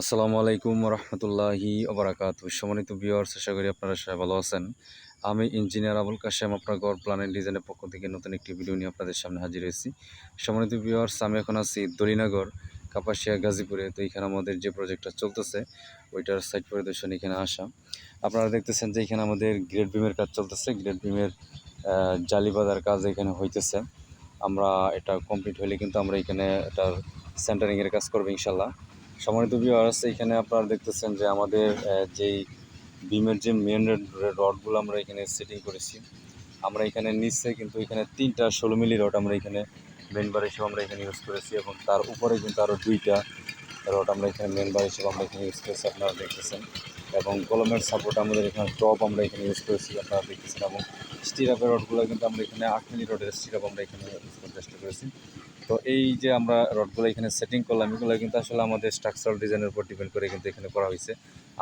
আসসালামু আলাইকুম রহমতুল্লাহি ওবরাকাত। সম্মানিত ভিউয়ার্স আশা করি আপনারা সবাই ভালো আছেন। আমি ইঞ্জিনিয়ার আবুল কাশেম, আপনার গড় প্ল্যানের ডিজাইনের পক্ষ থেকে নতুন একটি ভিডিও নিয়ে আপনাদের সামনে হাজির হয়েছি। সম্মানিত ভিউয়ার্স আমি এখন আছি দলিনগর কাপাসিয়া, গাজীপুরে। তো এখানে আমাদের যে প্রজেক্টটা চলতেছে, ওইটার সাইট পরিদর্শন এখানে আসা। আপনারা দেখতেছেন যে এখানে আমাদের গ্রেড বিমের কাজ চলতেছে। গ্রেড বিমের জালি বাঁধার কাজ এখানে হইতেছে। আমরা এটা কমপ্লিট হলে কিন্তু আমরা এখানে এটার সেন্টারিংয়ের কাজ করব ইনশাল্লাহ। সম্মানিত ভিউয়ার্স এখানে আপনারা দেখতেছেন যে আমাদের যেই বিমের যে মেন রডগুলো আমরা এখানে সেটিং করেছি, আমরা এখানে নিচে কিন্তু এখানে তিনটা ষোলো মিলি রড আমরা এখানে মেন বার হিসেবে আমরা এখানে ইউজ করেছি এবং তার উপরে কিন্তু আরও দুইটা রড আমরা এখানে মেন বার হিসেবে আমরা এখানে ইউজ করেছি, আপনারা দেখতেছেন। এবং কলমের সাপোর্ট আমাদের এখানে টপ আমরা এখানে ইউজ করেছি, আপনারা দেখতেছেন। এবং স্টিরাপের রডগুলো কিন্তু আমরা এখানে আট মিলি রডের স্টিরাপ আমরা এখানে ইউজ করতে চেষ্টা করেছি। তো এই যে আমরা রডগুলো এখানে সেটিং করলাম, এগুলো কিন্তু আসলে আমাদের স্ট্রাকচারাল ডিজাইনের উপর ডিপেন্ড করে কিন্তু এখানে করা হয়েছে।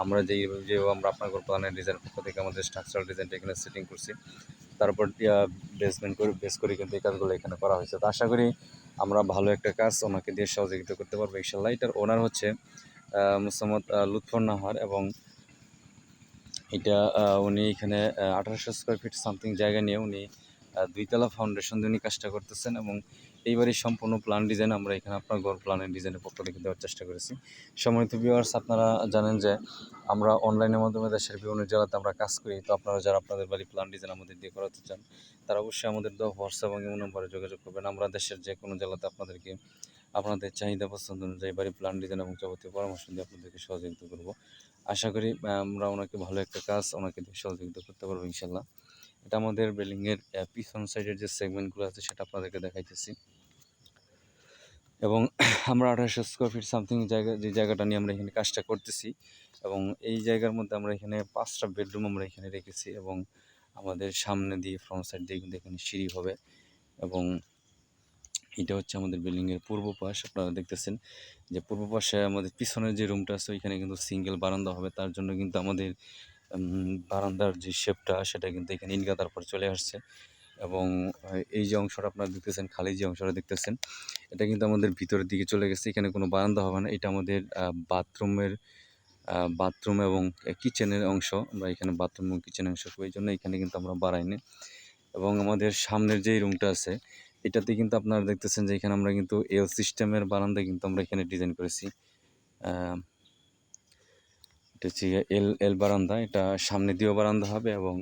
আমরা যেই যে আমরা আপনার প্ল্যানের ডিজাইন পক্ষ থেকে আমাদের স্ট্রাকচারাল ডিজাইনটা এখানে সেটিং করছি। তারপর বেসমেন্ট করে বেস করে কিন্তু এই কাজগুলো এখানে করা হয়েছে। তো আশা করি আমরা ভালো একটা কাজ ওনাকে দিয়ে সহযোগিতা করতে পারব, ইনশাল্লাহ। এটার ওনার হচ্ছে মুসাম্মদ লুৎফর নাহার এবং এটা উনি এখানে আঠারোশো স্কোয়ার ফিট সামথিং জায়গা নিয়ে উনি দুইতলা ফাউন্ডেশন দিয়ে উনি কাজটা করতেছেন এবং এইবারই সম্পূর্ণ প্ল্যান ডিজাইন আমরা এখানে আপনার ঘর প্ল্যানের ডিজাইনের পক্ষ থেকে দেওয়ার চেষ্টা করেছি। সম্মানিত ভিউয়ার্স আপনারা জানেন যে আমরা অনলাইনের মাধ্যমে দেশের বিভিন্ন জেলাতে আমরা কাজ করি। তো আপনারা যারা আপনাদের বাড়ি প্ল্যান ডিজাইন আমাদের দিয়ে করাতে চান, তারা অবশ্যই আমাদের দেওয়া হোয়াটসঅ্যাপ এবং ইমো নম্বরে যোগাযোগ করবেন। আমরা দেশের যে কোনো জেলাতে আপনাদেরকে আপনাদের চাহিদা পছন্দ অনুযায়ী বাড়ি প্ল্যান ডিজাইন এবং যাবতীয় পরামর্শ দিয়ে আপনাদেরকে সহযোগিতা করব। আশা করি আমরা ওনাকে ভালো একটা কাজ, ওনাকে সহযোগিতা করতে পারব ইনশাল্লাহ এটা আমাদের বিল্ডিংয়ের পিছন সাইডের যে সেগমেন্টগুলো আছে সেটা আপনাদেরকে দেখাইতেছি। এবং আমরা আঠারোশো স্কোয়ার ফিট সামথিং জায়গা, যে জায়গাটা নিয়ে আমরা এখানে কাজটা করতেছি এবং এই জায়গার মধ্যে আমরা এখানে পাঁচটা বেডরুম আমরা এখানে রেখেছি এবং আমাদের সামনে দিয়ে ফ্রন্ট সাইড দিয়ে কিন্তু এখানে সিঁড়ি হবে এবং এটা হচ্ছে আমাদের বিল্ডিংয়ের পূর্ব পাশ, আপনারা দেখতেছেন যে পূর্ব পাশে আমাদের পিছনের যে রুমটা আছে ওইখানে কিন্তু সিঙ্গেল বারান্দা হবে, তার জন্য কিন্তু আমাদের বারান্দার যে শেপটা সেটা কিন্তু এখানে ইনগাদার পর চলে আসছে। এবং এই যে অংশটা আপনারা দেখতেছেন, খালি যে অংশটা দেখতেছেন, এটা কিন্তু আমাদের ভিতরের দিকে চলে গেছে। এখানে কোনো বারান্দা হবে না। এটা আমাদের বাথরুমের বাথরুম এবং কিচেনের অংশ আমরা এখানে বাথরুম এবং কিচেনের অংশ। ওই জন্য এখানে কিন্তু আমরা বাড়াইনি। এবং আমাদের সামনের যেই রুমটা আছে, এটাতে কিন্তু আপনারা দেখতেছেন যে এখানে আমরা কিন্তু এল সিস্টেমের বারান্দা কিন্তু আমরা এখানে ডিজাইন করেছি। এটা হচ্ছে এল এল বারান্দা, এটা সামনে দিয়েও বারান্দা হবে এবং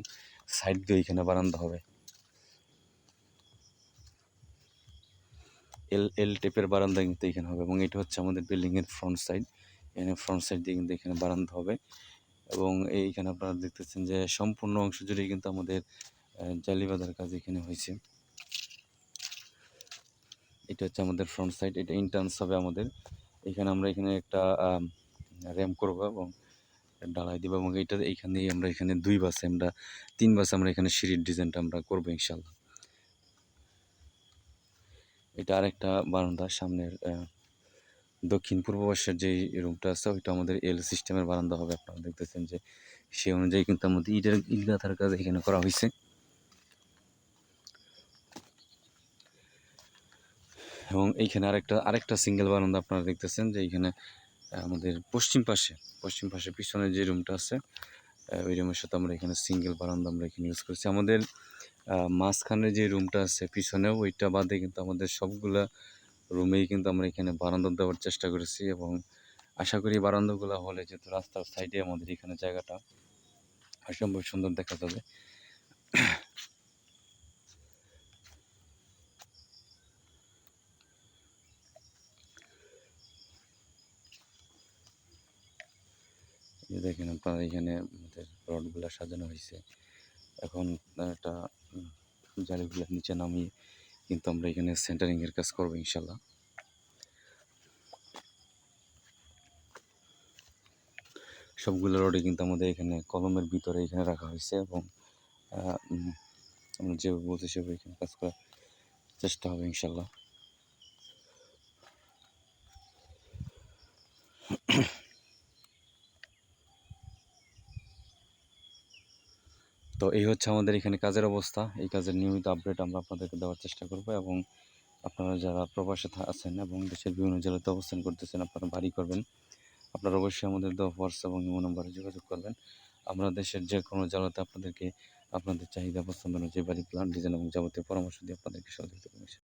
সাইড দিয়ে এখানে বারান্দা হবে। এল এল টেপের বারান্দা কিন্তু এখানে হবে এবং এটা হচ্ছে আমাদের বিল্ডিংয়ের ফ্রন্ট সাইড। এখানে ফ্রন্ট সাইড দিয়ে কিন্তু এখানে বারান্দা হবে এবং এইখানে আপনারা দেখতেছেন যে সম্পূর্ণ অংশ জুড়েই কিন্তু আমাদের জালি বাঁধার কাজ এখানে হয়েছে। এটা হচ্ছে আমাদের ফ্রন্ট সাইড, এটা ইন্টার্নস হবে আমাদের। এখানে আমরা এখানে একটা র্যাম করব এবং ডালাই দিব এবং এইটা এইখানেই আমরা এখানে দুই বাসে আমরা, তিন বাসে আমরা এখানে সিঁড়ির ডিজাইনটা আমরা করব ইনশাল্লাহ এটা আরেকটা বারান্দা সামনের দক্ষিণ পূর্ব পাশের যে রুমটা আছে, ওইটা আমাদের এল সিস্টেমের বারান্দা হবে। আপনারা দেখতেছেন যে সেই অনুযায়ী কিন্তু আমাদের ইটের ইট গাঁথার কাজ এখানে করা হয়েছে। এবং এইখানে আরেকটা আরেকটা সিঙ্গেল বারান্দা আপনারা দেখতেছেন যে এইখানে আমাদের পশ্চিম পাশে পশ্চিম পাশে পিছনে যে রুমটা আছে ওই রুমের সাথে আমরা এখানে সিঙ্গেল বারান্দা আমরা এখানে ইউজ করছি। আমাদের মাঝখানে যে রুমটা আছে পিছনেও, ওইটা বাদে কিন্তু আমাদের সবগুলা রুমেই কিন্তু আমরা এখানে বারান্দা দেওয়ার চেষ্টা করেছি এবং আশা করি বারান্দাগুলো হলে যেহেতু রাস্তার সাইডে আমাদের এখানে জায়গাটা অসম্ভব সুন্দর দেখা যাবে। এই দেখেন আপনারা এখানে আমাদের রডগুলো সাজানো হয়েছে। এখন একটা জালিগুলো নিচে নামিয়ে কিন্তু আমরা এখানে সেন্টারিংয়ের কাজ করব ইনশাল্লাহ সবগুলো রডে কিন্তু আমাদের এখানে কলমের ভিতরে এখানে রাখা হয়েছে এবং আমরা যেভাবে বলছি সেভাবে এখানে কাজ করার চেষ্টা হবে ইনশাল্লাহ তো এই হচ্ছে আমাদের এখানে কাজের অবস্থা। এই কাজের নিয়মিত আপডেট আমরা আপনাদেরকে দেওয়ার চেষ্টা করব এবং আপনারা যারা প্রবাসে আছেন এবং দেশের বিভিন্ন জেলাতে অবস্থান করতেছেন, আপনারা বাড়ি করবেন। আপনারা অবশ্যই আমাদের দেওয়া হোয়াটসঅ্যাপ এবং ইমো নম্বরে যোগাযোগ করবেন। আমরা দেশের যে কোনো জেলাতে আপনাদেরকে আপনাদের চাহিদা পছন্দ অনুযায়ী বাড়ি প্ল্যান ডিজাইন এবং যাবতীয় পরামর্শ দিয়ে আপনাদেরকে সহযোগিতা করব।